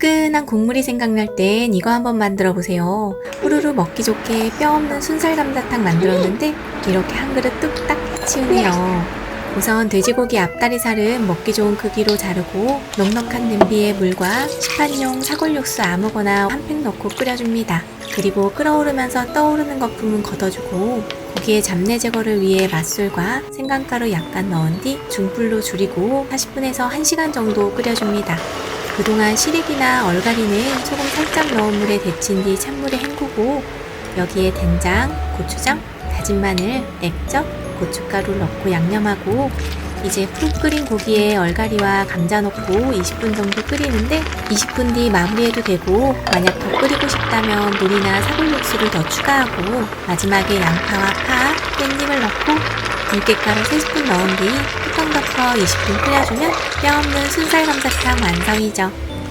뜨끈한 국물이 생각날 땐 이거 한번 만들어 보세요. 후루루 먹기 좋게 뼈 없는 순살 감자탕 만들었는데 이렇게 한 그릇 뚝딱 치우네요. 우선 돼지고기 앞다리살은 먹기 좋은 크기로 자르고 넉넉한 냄비에 물과 시판용 사골 육수 아무거나 한 팩 넣고 끓여줍니다. 그리고 끓어오르면서 떠오르는 거품은 걷어주고 고기의 잡내 제거를 위해 맛술과 생강가루 약간 넣은 뒤 중불로 줄이고 40분에서 1시간 정도 끓여줍니다. 그동안 시래기나 얼갈이는 소금 살짝 넣은 물에 데친 뒤 찬물에 헹구고 여기에 된장, 고추장, 다진 마늘, 액젓, 고춧가루 넣고 양념하고 이제 푹 끓인 고기에 얼갈이와 감자 넣고 20분 정도 끓이는데 20분 뒤 마무리해도 되고 만약 더 끓이고 싶다면 물이나 사골육수를 더 추가하고 마지막에 양파와 파, 깻잎을 넣고 들깨가루 3스푼 넣은 뒤 뚜껑 덮어 20분 끓여주면 뼈 없는 순살 감자탕 완성이죠.